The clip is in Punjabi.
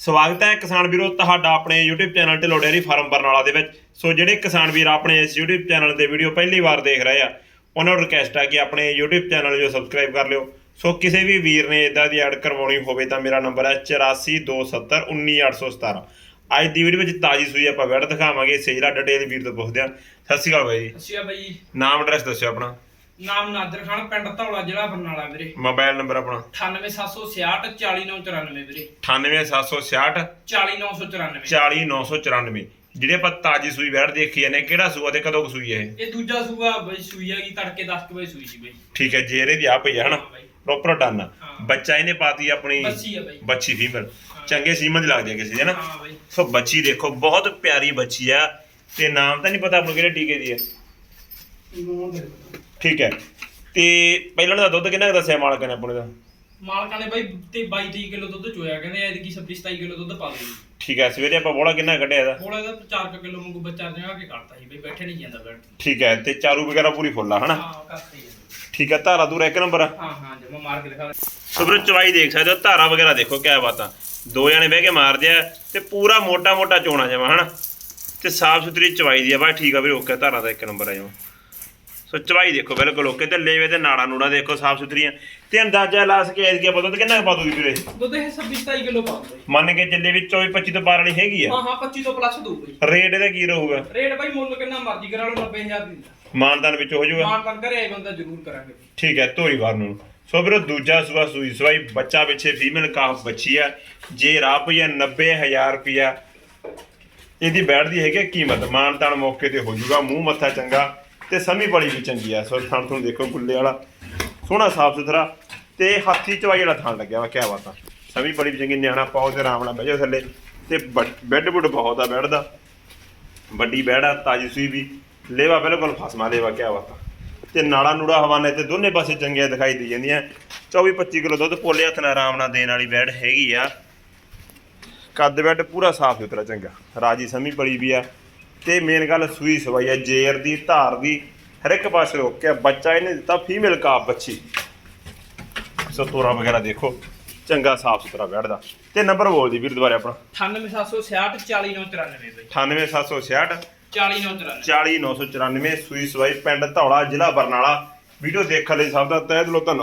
ਸਵਾਗਤ ਹੈ ਕਿਸਾਨ ਵੀਰੋ ਤੁਹਾਡਾ ਆਪਣੇ YouTube channel Dhillon dairy farm Barnala ਦੇ ਵਿੱਚ। ਸੋ ਜਿਹੜੇ ਕਿਸਾਨ ਵੀਰ ਆਪਣੇ ਇਸ YouTube ਚੈਨਲ ਤੇ ਵੀਡੀਓ ਪਹਿਲੀ ਵਾਰ ਦੇਖ ਰਹੇ ਆ ਉਹਨਾਂ ਨੂੰ ਰਿਕਵੈਸਟ ਹੈ ਕਿ ਆਪਣੇ YouTube ਚੈਨਲ ਜੋ ਸਬਸਕ੍ਰਾਈਬ ਕਰ ਲਿਓ। ਸੋ ਕਿਸੇ ਵੀ ਵੀਰ ਨੇ ਇਦਾਂ ਦੀ ਐਡ ਕਰਵਾਉਣੀ ਹੋਵੇ ਤਾਂ ਮੇਰਾ ਨੰਬਰ ਹੈ 8427191817 ਅੱਜ ਦੀ ਵੀਡੀਓ ਵਿੱਚ ਤਾਜੀ ਸੂਈ ਆਪਾਂ ਵੈੜ ਦਿਖਾਵਾਂਗੇ। ਸੇਜਰਾ ਡਿਟੇਲ ਵੀਰ ਤੋਂ ਪੁੱਛਦੇ ਆ ਸਤਿ ਸ਼੍ਰੀ ਅਕਾਲ ਬਾਈ ਜੀ। ਅੱਛਾ ਬਾਈ ਨਾਮ ਐਡਰੈਸ ਦੱਸਿਓ ਆਪਣਾ। ਨਾਮ ਨਾਦਰ ਖਾਨ ਪਿੰਡ ਧੌਲਾ ਜ਼ਿਲ੍ਹਾ ਬਰਨਾਲਾ ਵੀਰੇ। ਮੋਬਾਈਲ ਨੰਬਰ ਆਪਣਾ। 98766 40994 ਵੀਰੇ। 98766 40994 40994 ਜਿਹੜੇ ਆਪਾਂ ਤਾਜੀ ਸੂਈ ਵੈੜ ਦੇਖੀ ਜਾਂਦੇ ਕਿਹੜਾ ਸੂਆ ਤੇ ਕਦੋਂ ਸੂਈ ਹੈ ਇਹ? ਇਹ ਦੂਜਾ ਸੂਆ ਬਈ ਸੂਈ ਹੈਗੀ ਤੜਕੇ 10 ਕੁ ਵਜੇ ਸੂਈ ਸੀ ਬਈ। ਠੀਕ ਹੈ ਜੇਰੇ ਦੀ ਆ ਪਈ ਹੈ ਹਨਾ। Proper done. ਬੱਚਾ ਇਹਨੇ ਪਾਤੀ ਆਪਣੀ ਬੱਚੀ ਹੈ ਬਾਈ। ਬੱਚੀ ਫੀਮੇਲ। ਹਾਂ। ਚੰਗੇ ਸੀਮਨ ਹਨਾ? ਹਾਂ ਬਾਈ। ਸੋ ਬੱਚੀ ਦੇਖੋ ਬਹੁਤ ਪਿਆਰੀ ਬੱਚੀ ਆ। ਤੇ ਨਾਮ ਤਾਂ ਨਹੀਂ ਪਤਾ ਆਪਾਂ ਨੂੰ ਕਿਹੜੇ ਟੀਕੇ ਦੀ ਹੈ ਠੀਕ ਹੈ। ਤੇ ਪਹਿਲਾਂ ਦਾ ਦੁੱਧ ਕਿੰਨਾ ਕੁ ਦੱਸਿਆ ਮਾਲਕ ਨੇ ਆਪਣੇ ਦਾ? ਮਾਲਕਾਂ ਨੇ ਬਾਈ ਤੇ 22 23 ਕਿਲੋ ਦੁੱਧ ਚੋਇਆ ਕਹਿੰਦੇ ਐਤਕੀ 26 27 ਕਿਲੋ ਦੁੱਧ ਪਾ ਦੇ ਠੀਕ ਹੈ ਸਵੇਰੇ ਆਪਾਂ ਬੋਲਾ ਕਿੰਨਾ ਕੱਢਿਆ ਇਹਦਾ? ਥੋੜਾ ਇਹਦਾ 4 ਕਿਲੋ ਵਾਂਗੂ ਬੱਚਾ ਜਗਾ ਕੇ ਕੱਢਤਾ ਸੀ ਬਈ ਬੈਠੇ ਨਹੀਂ ਜਾਂਦਾ ਬੈਠ। ਠੀਕ ਹੈ ਤੇ ਚਾਰੂ ਵਗੈਰਾ ਪੂਰੀ ਫੁੱਲ ਆ ਹਨਾ? ਹਾਂ ਕੱਢਤਾ। ਠੀਕ ਹੈ ਧਾਰਾ ਦੂਰਾ ਇੱਕ ਨੰਬਰ ਆ। ਹਾਂ ਹਾਂ ਜਮਾ ਮਾਰ ਕੇ ਦਿਖਾ ਸੋ ਵੀਰੋ ਚਵਾਈ ਦੇਖ ਸਕਦੇ ਹੋ ਧਾਰਾ ਵਗੈਰਾ ਦੇਖੋ ਕਿਆ ਬਾਤਾਂ ਦੋ ਜਣੇ ਬਹਿ ਕੇ ਮਾਰਦੇ ਆ ਤੇ ਪੂਰਾ ਮੋਟਾ ਮੋਟਾ ਚੋਣਾ ਜਾਵਾ ਹਨਾ? ਤੇ ਸਾਫ਼ ਸੁਥਰੀ ਚਵਾਈ ਦੀ ਆ ਬਾ ਠੀਕ ਆ ਵੀਰੇ ਓਕੇ ਧਾਰਾ ਦਾ ਇੱਕ ਨੰਬਰ ਆ ਜਾਵਾ ਸੋ ਚਵਾਈ ਦੇਖੋ ਬਿਲਕੁਲ ਓਕੇ ਤੇ ਲੇਵੇ ਤੇ ਨਾੜਾ ਨੂੜਾ ਦੇਖੋ ਸਾਫ਼ ਸੁਥਰੀਆਂ। ਤੇ ਅੰਦਾਜ਼ਾ ਲਾ ਸਕੇ ਐਸ ਗਿਆ ਪਤਾ ਤੇ ਕਿੰਨਾ ਕੁ ਪਾ ਦੂਗੀ ਵੀਰੇ? ਦੁੱਧ ਇਹ 26 27 ਕਿਲੋ ਪਾ ਦੋ ਮੰਨ ਕੇ ਚੱਲੇ ਵਿੱਚ 24 25 ਤੋਂ ਪਾਰ ਵਾਲੀ ਹੈਗੀ ਆ। ਹਾਂ ਹਾਂ 25 ਤੋਂ ਪਲੱਸ ਦੋ ਬਈ ਰੇਟ ਇਹਦਾ ਕੀ ਰਹੂਗਾ? ਰੇਟ ਬਾਈ ਮੁੱਲ ਕਿੰਨਾ ਮਰਜ਼ੀ ਕਰਾ ਲਓ 90000 ਦੀ ਮਾਨਦਾਨ ਵਿੱਚ ਹੋ ਜਾਊਗਾ। ਮਾਨ ਤੰਗ ਕਰੇ ਬੰਦਾ ਜ਼ਰੂਰ ਕਰਾਂਗੇ। ਠੀਕ ਹੈ ਧੋਰੀ ਵਾਰ ਨੂੰ। ਸੋ ਵੀਰੋ ਦੂਜਾ ਸੂਆ ਸੂਈ ਸਵਾਈ ਬੱਚਾ ਪਿੱਛੇ ਫੀਮੇਲ ਕਾਫ ਬੱਚੀ ਆ। ਜੇ ਪਈ ਆ 90000 ਰੁਪਿਆ ਇਹਦੀ ਬੈਠਦੀ ਹੈਗੀ ਕੀਮਤ। ਮਾਨਤਾਨ ਮੌਕੇ ਤੇ ਹੋ ਜਾਊਗਾ ਮੂੰਹ ਮੱਥਾ ਚੰਗਾ। ਤੇ ਸਮੀ ਬੜੀ ਵੀ ਚੰਗੀ ਆ। ਸੋ ਥਣ ਤੁਹਾਨੂੰ ਦੇਖੋ ਗੁੱਲੇ ਵਾਲਾ। ਸੋਹਣਾ ਸਾਫ਼ ਸੁਥਰਾ ਤੇ ਹਾਥੀ ਚਵਾਈ ਵਾਲਾ ਥਾਂ ਲੱਗਿਆ ਵਾ, ਕਿਆ ਬਾਤਾਂ ਸਮੀ ਬੜੀ ਵੀ ਚੰਗੀ, ਨਿਆਣਾ ਪਾਓ ਤੇ ਆਰਾਮ ਨਾਲ ਬਹਿ ਜਾਓ ਥੱਲੇ। ਤੇ ਬ- ਬੈੱਡ ਬੁੱਡ ਬਹੁਤ ਆ ਬੈੱਡ ਦਾ। ਵੱਡੀ ਬੈੜ ਆ, ਤਾਜੀ ਸੂਈ ਵੀ। ਲੇਵਾ ਬਿਲਕੁਲ ਫਸਮਾ ਲੇਵਾ, ਕਿਆ ਬਾਤਾਂ ਤੇ ਨਾੜਾ ਨੂੜਾ ਹਵਾਨੇ ਤੇ ਦੋਨੇ ਪਾਸੇ ਚੰਗੀਆਂ ਦਿਖਾਈ ਦੇ ਜਾਂਦੀਆਂ। 24 25 ਕਿਲੋ ਦੁੱਧ ਪੋਲੇ ਹੱਥ ਨਾਲ ਆਰਾਮ ਨਾਲ ਦੇਣ ਵਾਲੀ ਬੈੜ ਹੈਗੀ ਆ। ਕੱਦ ਬੈਡ ਪੂਰਾ ਸਾਫ਼ ਸੁਥਰਾ, ਚੰਗਾ। ਰਾਜੀ ਸਮੀ ਪਲੀ ਵੀ ਆ। ਤੇ ਮੇਨ ਗੱਲ ਸੂਈ ਸਵਾਈ ਆ ਜੇਰ ਦੀ ਧਾਰ ਦੀ ਹਰ ਇੱਕ ਪਾਸੇ ਰੋਕਿਆ ਬੱਚਾ ਇਹਨੇ ਦਿੱਤਾ ਫੀਮੇਲ ਕਾਪ ਬੱਚੀ। ਸੋ ਤੋਰਾ ਵਗੈਰਾ ਦੇਖੋ ਚੰਗਾ ਸਾਫ਼ ਸੁਥਰਾ ਬੈਠਦਾ। ਤੇ ਨੰਬਰ ਬੋਲ ਦੀ ਵੀਰ ਦੁਬਾਰੇ ਆਪਣਾ। 98766 40994 ਬਈ। 98766 40994 40994 ਸੂਈ ਸਵਾਈ ਪਿੰਡ ਧੌਲਾ ਜ਼ਿਲ੍ਹਾ ਬਰਨਾਲਾ। ਵੀਡੀਓ ਦੇਖਣ ਲਈ ਸਭ ਦਾ ਤਹਿ ਦਿਲੋਂ ਧੰਨਵਾਦ।